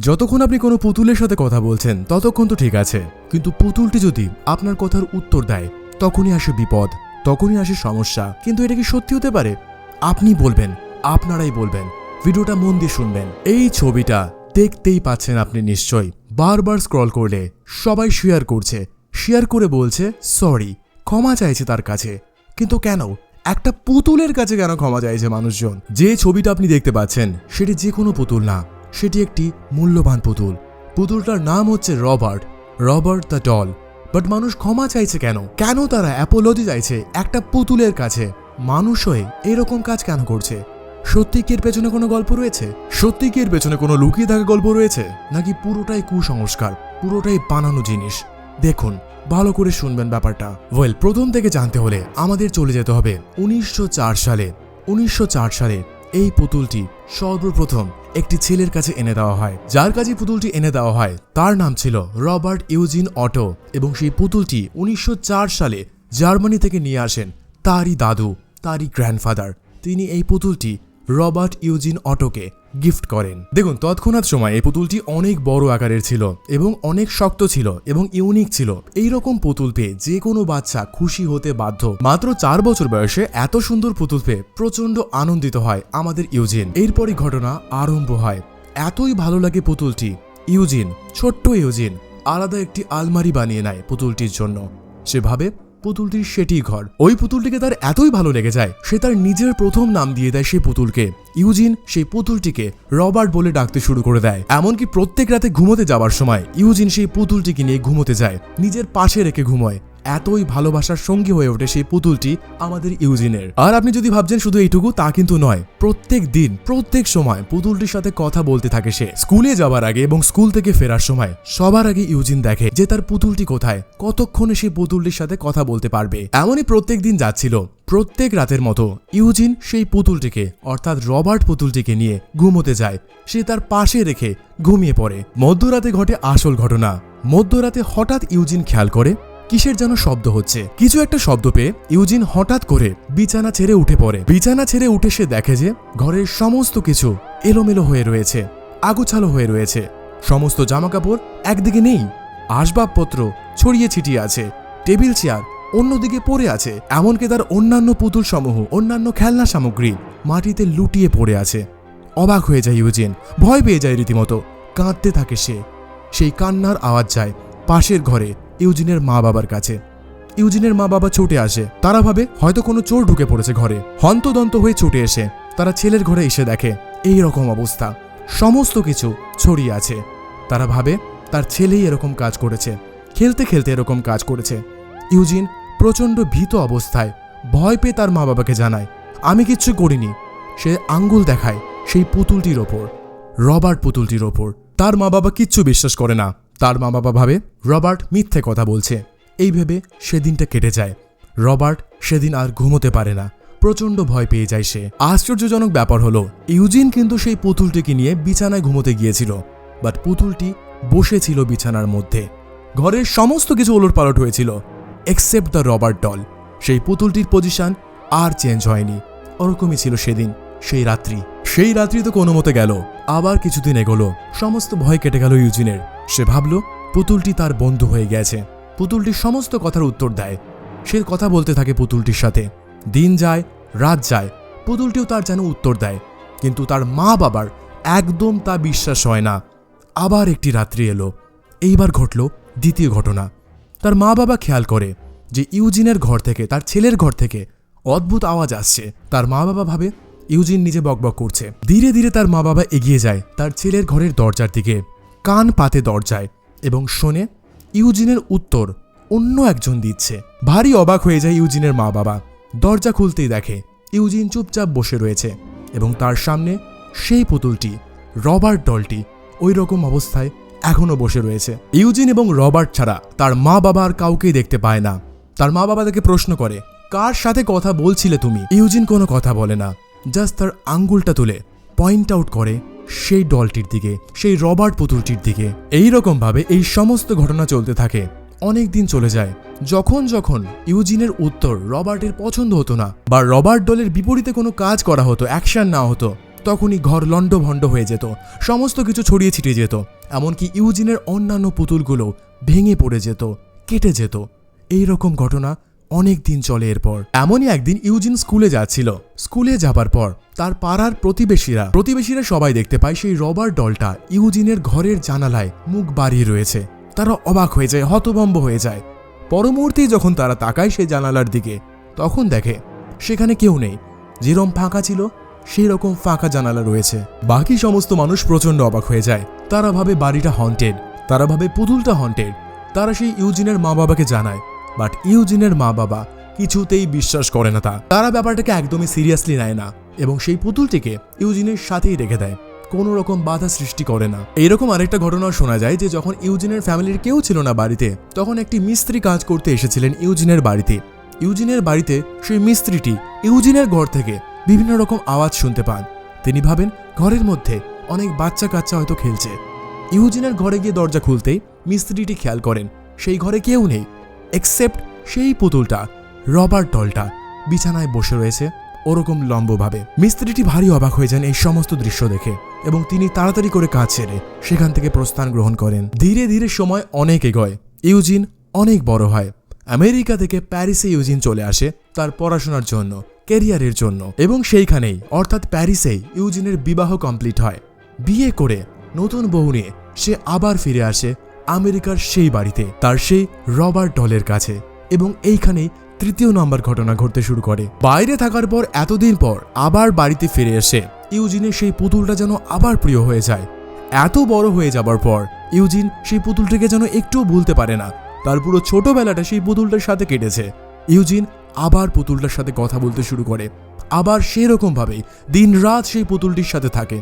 যতক্ষণ আপনি কোনো পুতুলের সাথে কথা বলছেন, ততক্ষণ তো ঠিক আছে। কিন্তু পুতুলটি যদি আপনার কথার উত্তর দেয়, তখনই আসে বিপদ, তখনই আসে সমস্যা। কিন্তু এটা কি সত্যি হতে পারে? আপনি বলবেন, আপনারাই বলবেন, ভিডিওটা মন দিয়ে শুনবেন। এই ছবিটা দেখতেই পাচ্ছেন আপনি নিশ্চয়ই। বারবার স্ক্রল করলে সবাই শেয়ার করছে। শেয়ার করে বলছে সরি ক্ষমা চাইছে তার কাছে। কিন্তু কেন? একটা পুতুলের কাছে কেন ক্ষমা চাইছে মানুষজন? যে ছবিটা আপনি দেখতে পাচ্ছেন, সেটি যে কোনো পুতুল না। সেটি একটি মূল্যবান পুতুল। পুতুলটার নাম হচ্ছে Robert Robert the doll. But মানুষ ক্ষমা চাইছে কেন? কেন তারা অ্যাপোলজি চাইছে একটা পুতুলের কাছে? মানুষ হয়ে এরকম কাজ কেন করছে? সত্যি পেছনে কোনো গল্প রয়েছে? সত্যি পেছনে কোনো লুকিয়ে থাকা গল্প রয়েছে? নাকি পুরোটাই কুসংস্কার, পুরোটাই বানানো জিনিস? দেখুন, ভালো করে শুনবেন ব্যাপারটা। ওয়েল, প্রথম থেকে জানতে হলে আমাদের চলে যেতে হবে উনিশশো চার সালে। উনিশশো চার সালে এই পুতুলটি সর্বপ্রথম একটি ছেলের কাছে এনে দেওয়া হয়। যার কাছে পুতুলটি এনে দেওয়া হয়, তার নাম ছিল রবার্ট ইউজিন অটো এবং সেই পুতুলটি উনিশশো চার সালে জার্মানি থেকে নিয়ে আসেন তারই দাদু, তারই গ্র্যান্ডফাদার। তিনি এই পুতুলটি রবার্ট ইউজিন অটোকে গিফট করেন। দেখুন, তৎক্ষণাৎ সময় এই পুতুলটি অনেক বড় আকারের ছিল এবং অনেক শক্ত ছিল এবং ইউনিক ছিল। এই রকম পুতুল পেয়ে যে কোনো বাচ্চা খুশি হতে বাধ্য। মাত্র চার বছর বয়সে এত সুন্দর পুতুল পেয়ে প্রচণ্ড আনন্দিত হয় আমাদের ইউজিন। এরপরই ঘটনা আরম্ভ হয়। এতই ভালো লাগে পুতুলটি। ইউজিন, ছোট্ট ইউজিন, আলাদা একটি আলমারি বানিয়ে নেয় পুতুলটির জন্য। সে ভাবে পুতুলটির সেটি ঘর। ওই পুতুলটিকে তার এতই ভালো লেগে যায়, সে তার নিজের প্রথম নাম দিয়ে দেয় সেই পুতুলকে। ইউজিন সেই পুতুলটিকে রবার্ট বলে ডাকতে শুরু করে দেয়। এমনকি প্রত্যেক রাতে ঘুমোতে যাওয়ার সময় ইউজিন সেই পুতুলটিকে নিয়ে ঘুমোতে যায়, নিজের পাশে রেখে ঘুমোয়। এতই ভালোবাসার সঙ্গী হয়ে ওঠে সেই পুতুলটি আমাদের ইউজিনের। আর আপনি যদি ভাবছেন শুধু এইটুকু, তা কিন্তু নয়। প্রত্যেক দিন, প্রত্যেক সময় পুতুলটির সাথে কথা বলতে থাকে সে। স্কুলে যাওয়ার আগে এবং স্কুল থেকে ফেরার সময় সবার আগে ইউজিন দেখে যে তার পুতুলটি কোথায়, কতক্ষণে সেই পুতুলটির সাথে কথা বলতে পারবে। এমনই প্রত্যেক দিন যাচ্ছিল, প্রত্যেক রাতের মতো ইউজিন সেই পুতুলটিকে, অর্থাৎ রবার্ট পুতুলটিকে নিয়ে ঘুমোতে যায়। সে তার পাশে রেখে ঘুমিয়ে পড়ে। মধ্যরাতে ঘটে আসল ঘটনা। মধ্যরাতে হঠাৎ ইউজিন খেয়াল করে কিসের যেন শব্দ হচ্ছে? কিছু একটা শব্দ পেয়ে ইউজিন হঠাৎ করে বিছানা ছেড়ে উঠে পড়ে। বিছানা ছেড়ে উঠে সে দেখে যে ঘরের সমস্ত কিছু এলোমেলো হয়ে রয়েছে, আগুছালো হয়ে রয়েছে। সমস্ত জামাকাপড় একদিকে নেই, আসবাবপত্র ছড়িয়ে ছিটিয়ে আছে, টেবিল চেয়ার অন্যদিকে পড়ে আছে, এমনকি তার অন্যান্য পুতুল সমূহ অন্যান্য খেলনা সামগ্রী মাটিতে লুটিয়ে পড়ে আছে। অবাক হয়ে যায় ইউজিন, ভয় পেয়ে যায় রীতিমতো। কাঁদতে থাকে সে। সেই কান্নার আওয়াজ যায় পাশের ঘরে ইউজিনের মা বাবার কাছে। ইউজিনের মা বাবা ছুটে আসে। তারা ভাবে, হয়তো কোনো চোর ঢুকে পড়েছে ঘরে। হন্তদন্ত হয়ে ছুটে এসে তারা ছেলের ঘরে এসে দেখে, এই রকম অবস্থা। সমস্ত কিছু ছড়িয়ে আছে। তারা ভাবে, তার ছেলেই এরকম কাজ করেছে। খেলতে খেলতে এরকম কাজ করেছে। ইউজিন প্রচণ্ড ভীত অবস্থায় ভয় পেয়ে তার মা বাবাকে জানায়, আমি কিচ্ছু করিনি। সে আঙ্গুল দেখায় সেই পুতুলটির ওপর রবার্ট পুতুলটির ওপর। তার মা বাবা কিচ্ছু বিশ্বাস করে না। তার মা বাবা ভাবে রবার্ট মিথ্যে কথা বলছে। এই ভেবে সেদিনটা কেটে যায়। রবার্ট সেদিন আর ঘুমোতে পারে না। প্রচণ্ড ভয় পেয়ে যায় সে। আশ্চর্যজনক ব্যাপার হলো, ইউজিন কিন্তু সেই পুতুলটিকে নিয়ে বিছানায় ঘুমোতে গিয়েছিল। বাট পুতুলটি বসেছিল বিছানার মধ্যে। ঘরের সমস্ত কিছু ওলটপালট হয়েছিল এক্সেপ্ট দ্য রবার্ট ডল সেই পুতুলটির পজিশন আর চেঞ্জ হয়নি। ওরকমই ছিল সেদিন, সেই রাত্রি। সেই রাত্রি তো কোনো মতে গেল। আবার কিছুদিন এগোলো। সমস্ত ভয় কেটে গেল ইউজিনের। সে ভাবল, পুতুলটি তার বন্ধু হয়ে গেছে। পুতুলটি সমস্ত কথার উত্তর দেয়। সে কথা বলতে থাকে পুতুলটির সাথে। দিন যায়, রাত যায়, পুতুলটিও তার যেন উত্তর দেয়। কিন্তু তার মা বাবার একদম তা বিশ্বাস হয় না। আবার একটি রাত্রি এলো। এইবার ঘটল দ্বিতীয় ঘটনা। তার মা বাবা খেয়াল করে যে ইউজিনের ঘর থেকে, তার ছেলের ঘর থেকে অদ্ভুত আওয়াজ আসছে। তার মা বাবা ভাবে ইউজিন নিজে বকবক করছে। ধীরে ধীরে তার মা বাবা এগিয়ে যায় তার ছেলের ঘরের দরজার দিকে। কান পাতে দরজায় এবং শোনে, ইউজিনের উত্তর অন্য একজন দিচ্ছে। ভারী অবাক হয়ে যায় ইউজিনের মা বাবা। দরজা খুলতেই দেখে, ইউজিন চুপচাপ বসে রয়েছে এবং তার সামনে সেই পুতুলটি, রবার্ট ডলটি ওই রকম অবস্থায় এখনও বসে রয়েছে। ইউজিন এবং রবার্ট ছাড়া তার মা বাবা আর কাউকেই দেখতে পায় না। তার মা বাবা তাকে প্রশ্ন করে, কার সাথে কথা বলছিলে তুমি? ইউজিন কোনো কথা বলে না। জাস্ট তার আঙ্গুলটা তুলে পয়েন্ট আউট করে সেই ডলটির দিকে, সেই রবার্ট পুতুলটির দিকে। এই রকম ভাবে এই সমস্ত ঘটনা চলতে থাকে। অনেক দিন চলে যায়। যখন যখন ইউজিনের উত্তর রবার্টের পছন্দ হতো না বা রবার্ট ডলের বিপরীতে কোনো কাজ করা হতো, অ্যাকশন না হতো, তখনই ঘর লণ্ডভণ্ড হয়ে যেত। সমস্ত কিছু ছড়িয়ে ছিটিয়ে যেত। এমনকি ইউজিনের অন্যান্য পুতুলগুলো ভেঙে পড়ে যেত, কেটে যেত। এই রকম ঘটনা অনেক দিন চলে এরপর। এমনই একদিন ইউজিন স্কুলে যাচ্ছিল। স্কুলে যাবার পর তার পাড়ার প্রতিবেশীরা প্রতিবেশীরা সবাই দেখতে পায় সেই রবার ডলটা ইউজিনের ঘরের জানালায় মুখ বাড়িয়ে রয়েছে। তারা অবাক হয়ে যায়, হতভম্ব হয়ে যায়। পরমুহূর্তেই যখন তারা তাকায় সেই জানালার দিকে, তখন দেখে সেখানে কেউ নেই। যেরম ফাঁকা ছিল সেই রকম ফাঁকা জানালা রয়েছে। বাকি সমস্ত মানুষ প্রচণ্ড অবাক হয়ে যায়। তারা ভাবে বাড়িটা হন্টেড তারা ভাবে পুতুলটা হন্টেড তারা সেই ইউজিনের মা বাবাকে জানায় বাট ইউজিনের মা বাবা কিছুতেই বিশ্বাস করে না তা তারা ব্যাপারটাকে একদমই সিরিয়াসলি নেয় না এবং সেই পুতুলটিকে ইউজিনের সাথেই রেখে দেয়। কোনো রকম বাধা সৃষ্টি করে না। এইরকম আরেকটা ঘটনা শোনা যায় যে যখন ইউজিনের ফ্যামিলির কেউ ছিল না বাড়িতে, তখন একটি মিস্ত্রি কাজ করতে এসেছিলেন ইউজিনের বাড়িতে। ইউজিনের বাড়িতে সেই মিস্ত্রিটি ইউজিনের ঘর থেকে বিভিন্ন রকম আওয়াজ শুনতে পান। তিনি ভাবেন, ঘরের মধ্যে অনেক বাচ্চা কাচ্চা হয়তো খেলছে। ইউজিনের ঘরে গিয়ে দরজা খুলতেই মিস্ত্রিটি খেয়াল করেন, সেই ঘরে কেউ নেই। এক্সেপ্ট সেই পুতুলটা, রবার ডলটা বিছানায় বসে রয়েছে ওরকম লম্বভাবে। মিস্ত্রিটি ভারী অবাক হয়ে যান এই সমস্ত দৃশ্য দেখে এবং তিনি তাড়াতাড়ি করে কাজ ছেড়ে সেখান থেকে প্রস্থান গ্রহণ করেন। ধীরে ধীরে সময় অনেক এগোয়। ইউজিন অনেক বড় হয়। আমেরিকা থেকে প্যারিসে ইউজিন চলে আসে তার পড়াশোনার জন্য, ক্যারিয়ারের জন্য এবং সেইখানেই, অর্থাৎ প্যারিসেই ইউজিনের বিবাহ কমপ্লিট হয়। বিয়ে করে নতুন বউ নিয়ে সে আবার ফিরে আসে আমেরিকার সেই বাড়িতে, তার সেই রবার্ট ডলের কাছে। এবং এইখানেই তৃতীয় নম্বর ঘটনা ঘটতে শুরু করে। বাইরে থাকার পর এতদিন পর আবার বাড়িতে ফিরে এসে, ইউজিনের সেই পুতুলটা যেন আবার প্রিয় হয়ে যায়। এত বড় হয়ে যাবার পর, ইউজিন সেই পুতুলটিকে যেন একটুও ভুলতে পারে না। তার পুরো ছোটবেলাটা সেই পুতুলটার সাথে কেটেছে। ইউজিন আবার পুতুলটার সাথে কথা বলতে শুরু করে। আবার সেরকমভাবেই দিন রাত সেই পুতুলটির সাথে থাকে।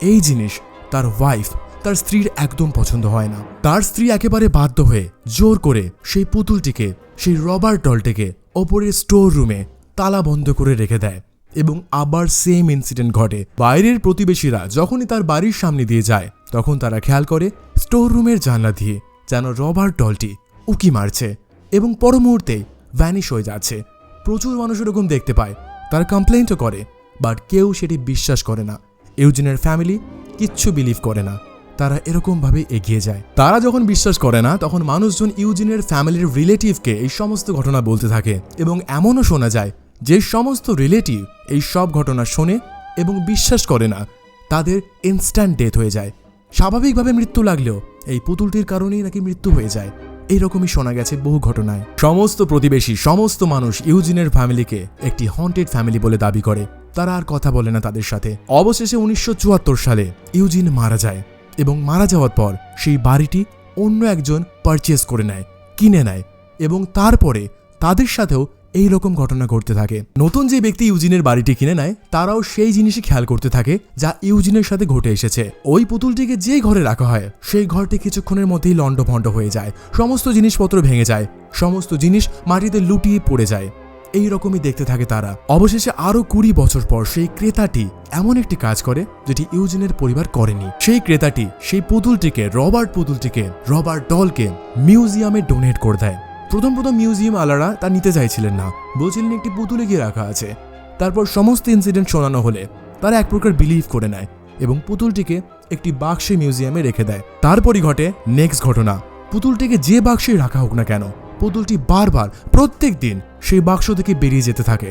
এই জিনিস তার ওয়াইফ তার স্ত্রীর একদম পছন্দ হয় না। তার স্ত্রী একেবারে বাধ্য হয়ে জোর করে সেই পুতুলটিকে, সেই রবার ডলটিকে ওপরের স্টোর রুমে তালা বন্ধ করে রেখে দেয় এবং আবার সেম ইনসিডেন্ট ঘটে। বাইরের প্রতিবেশীরা যখনই তার বাড়ির সামনে দিয়ে যায়, তখন তারা খেয়াল করে স্টোর রুমের জানলা দিয়ে যেন রবার ডলটি উকি মারছে এবং পর মুহূর্তেই ভ্যানিশ হয়ে যাচ্ছে। প্রচুর মানুষ এরকম দেখতে পায়। তারা কমপ্লেইনও করে বাট কেউ সেটি বিশ্বাস করে না। ইউজিনের ফ্যামিলি কিচ্ছু বিলিভ করে না। তারা এরকমভাবে এগিয়ে যায়। তারা যখন বিশ্বাস করে না, তখন মানুষজন ইউজিনের ফ্যামিলির রিলেটিভকে এই সমস্ত ঘটনা বলতে থাকে এবং এমনও শোনা যায় যে সমস্ত রিলেটিভ এই সব ঘটনা শোনে এবং বিশ্বাস করে না। তাদের ইনস্ট্যান্ট ডেথ হয়ে যায়। স্বাভাবিকভাবে মৃত্যু লাগলেও এই পুতুলটির কারণেই নাকি মৃত্যু হয়ে যায়। এইরকমই শোনা গেছে বহু ঘটনায়। সমস্ত প্রতিবেশী, সমস্ত মানুষ ইউজিনের ফ্যামিলিকে একটি হন্টেড ফ্যামিলি বলে দাবি করে। তারা আর কথা বলে না তাদের সাথে। অবশেষে উনিশশো চুয়াত্তর সালে ইউজিন মারা যায়। এবং মারা যাওয়ার পর সেই বাড়িটি অন্য একজন পারচেস করে নেয়, কিনে নেয় এবং তারপরে তাদের সাথেও এই রকম ঘটনা ঘটতে থাকে। নতুন যে ব্যক্তি ইউজিনের বাড়িটি কিনে নেয়, তারাও সেই জিনিসই খেয়াল করতে থাকে যা ইউজিনের সাথে ঘটে এসেছে। ওই পুতুলটিকে যে ঘরে রাখা হয়, সেই ঘরটি কিছুক্ষণের মধ্যেই লণ্ডভণ্ড হয়ে যায়। সমস্ত জিনিসপত্র ভেঙে যায়, সমস্ত জিনিস মাটিতে লুটিয়ে পড়ে যায়। এই রকমই দেখতে থাকে তারা। অবশেষে আরও কুড়ি বছর পর সেই ক্রেতাটি এমন একটি কাজ করে, যেটি ইউজিনের পরিবার করেনি। সেই ক্রেতাটি সেই পুতুলটিকে, রবার্ট পুতুলটিকে, রবার্ট ডলকে মিউজিয়ামে ডোনেট করে দেয়। প্রথম প্রথম মিউজিয়াম আলারা তা নিতে চাইছিলেন না। বলছিলেন একটি পুতুলে গিয়ে রাখা আছে। তারপর সমস্ত ইনসিডেন্ট শোনানো হলে তারা এক প্রকার বিলিভ করে নেয় এবং পুতুলটিকে একটি বাক্সে মিউজিয়ামে রেখে দেয়। তারপরই ঘটে নেক্সট ঘটনা। পুতুলটিকে যে বাক্সে রাখা হোক না কেন পুতুলটি বারবার, প্রত্যেক দিন, সেই বাক্স থেকে বেরিয়ে যেতে থাকে।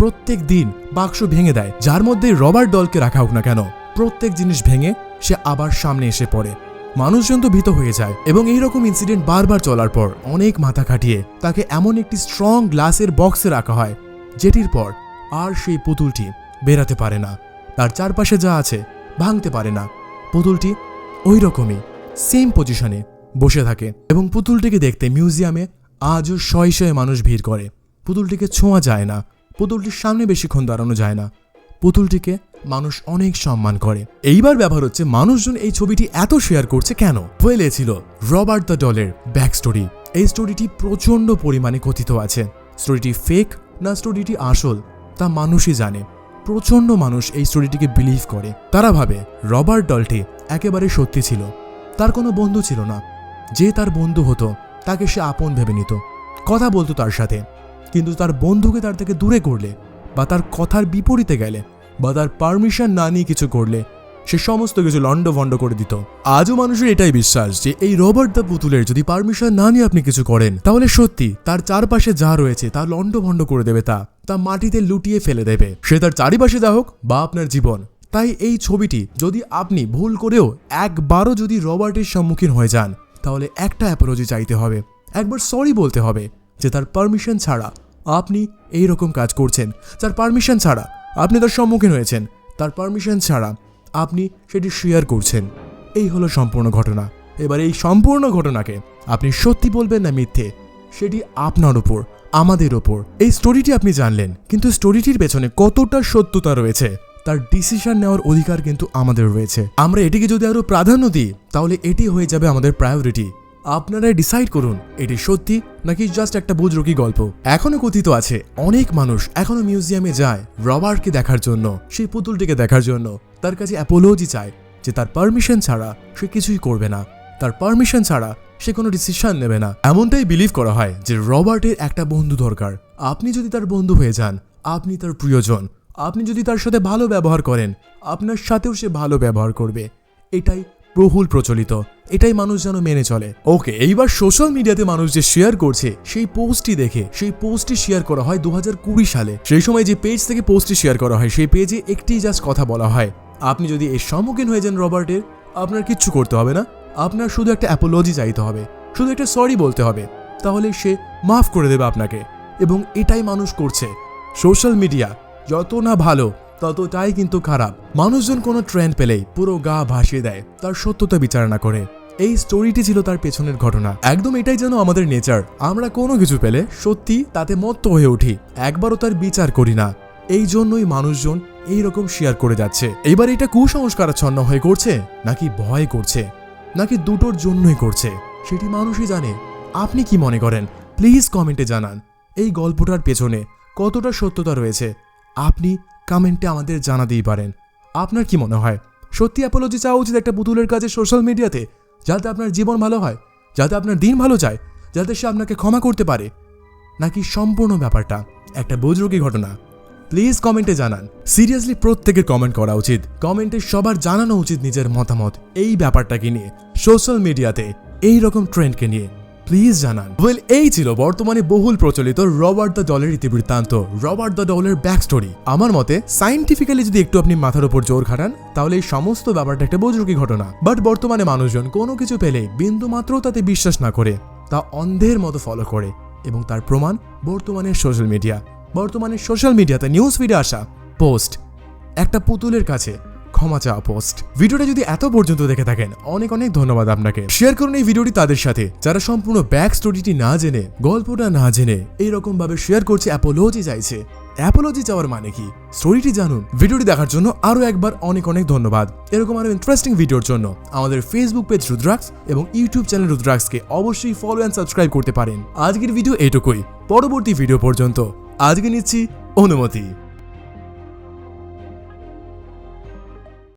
প্রত্যেক দিন বাক্স ভেঙে দেয়, যার মধ্যে রবার ডলকে রাখা হোক না কেন। প্রত্যেক জিনিস ভেঙে সে আবার সামনে এসে পড়ে। মানুষজন তো ভীত হয়ে যায়, এবং এই রকম ইনসিডেন্ট বারবার চলার পর অনেক মাথা খাটিয়ে তাকে এমন একটি স্ট্রং গ্লাসের বক্সে রাখা হয়, যেটির পর আর সেই পুতুলটি বেরাতে পারে না। তার চারপাশে যা আছে ভাঙতে পারে না। পুতুলটি ওই রকমই সেম পজিশনে বসে থাকে, এবং পুতুলটিকে দেখতে মিউজিয়ামে আজও শয়ে শয়ে মানুষ ভিড় করে। পুতুলটিকে ছোঁয়া যায় না। পুতুলটির সামনে বেশিক্ষণ দাঁড়ানো যায় না। পুতুলটিকে মানুষ অনেক সম্মান করে। এইবার ব্যাপার হচ্ছে, মানুষজন এই ছবিটি এত শেয়ার করছে কেন? হয়েলে ছিল রবার্ট দ্য ডলের ব্যাক স্টোরি এই স্টোরিটি প্রচণ্ড পরিমাণে কথিত আছে। স্টোরিটি ফেক না স্টোরিটি আসল, তা মানুষই জানে। প্রচণ্ড মানুষ এই স্টোরিটিকে বিলিভ করে। তারা ভাবে রবার্ট ডলটি একেবারে সত্যি ছিল। তার কোনো বন্ধু ছিল না। যে তার বন্ধু হতো তাকে সে আপন ভেবে নিত। কথা বলতো তার সাথে। কিন্তু তার বন্ধুকে তার থেকে দূরে করলে, বা তার কথার বিপরীতে গেলে, বা তার পারমিশন না নিয়ে কিছু করলে, সে সমস্ত কিছু লন্ড ভন্ড করে দিত। আজও মানুষের এটাই বিশ্বাস যে, এই রবার্ট দ্য পুতুলের যদি পারমিশন না নিয়ে আপনি কিছু করেন, তাহলে সত্যি তার চারপাশে যা রয়েছে, তা লন্ড ভন্ড করে দেবে তা তা মাটিতে লুটিয়ে ফেলে দেবে। সে তার চারিপাশে যা হোক, বা আপনার জীবন। তাই এই ছবিটি যদি আপনি ভুল করেও একবারও যদি রবার্টের সম্মুখীন হয়ে যান তাহলে একটা অ্যাপোলজি চাইতে হবে। একবার সরি বলতে হবে যে তার পারমিশন ছাড়া আপনি এই রকম কাজ করছেন। তার পারমিশন ছাড়া আপনি তার সম্মুখীন হয়েছেন। তার পারমিশন ছাড়া আপনি সেটি শেয়ার করছেন। এই হলো সম্পূর্ণ ঘটনা। এবার এই সম্পূর্ণ ঘটনাকে আপনি সত্যি বলবেন না মিথ্যে, সেটি আপনার ওপর আমাদের ওপর এই স্টোরিটি আপনি জানলেন, কিন্তু স্টোরিটির পেছনে কতটা সত্যতা রয়েছে? তার ডিসিশন নেওয়ার অধিকার কিন্তু আমাদের রয়েছে। আমরা এটিকে যদি আরও প্রাধান্য দিই, তাহলে এটি হয়ে যাবে আমাদের প্রায়োরিটি আপনারাই ডিসাইড করুন, এটি সত্যি নাকি জাস্ট একটা বুজরুকি গল্প। এখনও কথিত আছে, অনেক মানুষ এখনও মিউজিয়ামে যায় রবার্টকে দেখার জন্য, সেই পুতুলটিকে দেখার জন্য। তার কাছে অ্যাপোলজি চায় যে তার পারমিশন ছাড়া সে কিছুই করবে না। তার পারমিশন ছাড়া সে কোনো ডিসিশন নেবে না। এমনটাই বিলিভ করা হয় যে রবার্টের একটা বন্ধু দরকার। আপনি যদি তার বন্ধু হয়ে যান, আপনি তার প্রিয়জন। আপনি যদি তার সাথে ভালো ব্যবহার করেন, আপনার সাথেও সে ভালো ব্যবহার করবে। এটাই বহুল প্রচলিত। এটাই মানুষ যেন মেনে চলে। ওকে, এইবার সোশ্যাল মিডিয়াতে মানুষ যে শেয়ার করছে, সেই পোস্টটি দেখে, সেই পোস্টটি শেয়ার করা হয় দু হাজার কুড়ি সালে। সেই সময় যে পেজ থেকে পোস্টটি শেয়ার করা হয়, সেই পেজে একটি জাস্ট কথা বলা হয়। আপনি যদি এর সম্মুখীন হয়ে যান রবার্টের, আপনার কিচ্ছু করতে হবে না। আপনার শুধু একটা অ্যাপোলজি চাইতে হবে। শুধু একটা সরি বলতে হবে। তাহলে সে মাফ করে দেবে আপনাকে। এবং এটাই মানুষ করছে। সোশ্যাল মিডিয়া যত না ভালো, ততটাই কিন্তু খারাপ। মানুষজন কোনো ট্রেন্ড পেলেই পুরো গা ভাসিয়ে দেয়, তার সত্যতা বিচার না করে। এই স্টোরিটি ছিল তার পেছনের ঘটনা। একদম এটাই যেন আমাদের নেচার আমরা কোনো কিছু পেলে সত্যি তাতে মত্ত হয়ে উঠি। একবারও তার বিচার করি না। এই জন্যই মানুষজন এই রকম শেয়ার করে যাচ্ছে। এবার এটা কুসংস্কারাচ্ছন্ন হয়ে করছে, নাকি ভয় করছে? নাকি দুটোর জন্যই করছে? সেটি মানুষই জানে। আপনি কি মনে করেন? প্লিজ কমেন্টে জানান। এই গল্পটার পেছনে কতটা সত্যতা রয়েছে? আপনি কমেন্টে আমাদের জানাতেই পারেন। আপনার কি মনে হয়? সত্যি অ্যাপোলজি চাওয়া উচিত একটা পুতুলের কাছে সোশ্যাল মিডিয়াতে, যাতে আপনার জীবন ভালো হয়, যাতে আপনার দিন ভালো যায়, যাতে সে আপনাকে ক্ষমা করতে পারে? নাকি সম্পূর্ণ ব্যাপারটা একটা বুজরুকি ঘটনা? প্লিজ কমেন্টে জানান। সিরিয়াসলি প্রত্যেকের কমেন্ট করা উচিত। কমেন্টে সবার জানানো উচিত নিজের মতামত। এই ব্যাপারটাকে নিয়ে, সোশ্যাল মিডিয়াতে এই রকম ট্রেন্ডকে নিয়ে। প্লিজ জানান। ওয়েল এই ছিল বর্তমানে বহুল প্রচলিত রবার্ট দ্য ডলের ইতিবৃত্তান্ত রবার্ট দ্য ডলের ব্যাক স্টোরি আমার মতে, সাইন্টিফিক্যালি যদি একটু আপনি মাথার উপর জোর খাটান, তাহলে এই সমস্ত ব্যাপারটা একটা বুজরুকি ঘটনা। বাট বর্তমানে মানুষজন কোনো কিছু পেলে বিন্দু মাত্র তাতে বিশ্বাস না করে, তা অন্ধের মতো ফলো করে এবং তার প্রমাণ বর্তমানে সোশ্যাল মিডিয়া বর্তমানে সোশ্যাল মিডিয়াতে নিউজ ফিডে আসা পোস্ট একটা পুতুলের কাছে ক্ষমা চাওয়া পোস্ট ভিডিওটা যদি এত পর্যন্ত দেখে থাকেন, অনেক অনেক ধন্যবাদ আপনাকে। শেয়ার করুন এই ভিডিওটি তাদের সাথে, যারা সম্পূর্ণ ব্যাক স্টোরিটি না জেনে, গল্পটা না জেনে এইরকম ভাবে শেয়ার করছে অ্যাপোলজি চাইছে। অ্যাপোলজি চাওয়ার মানে কি? স্টোরিটি জানুন। ভিডিওটি দেখার জন্য আরও একবার অনেক অনেক ধন্যবাদ। এরকম আরও ইন্টারেস্টিং ভিডিওর জন্য আমাদের ফেসবুক পেজ রুদ্রাক্স এবং ইউটিউব চ্যানেল রুদ্রাক্সকে অবশ্যই ফলো অ্যান্ড সাবস্ক্রাইব করতে পারেন। আজকের ভিডিও এটুকুই। পরবর্তী ভিডিও পর্যন্ত আজকে নিচ্ছি অনুমতি।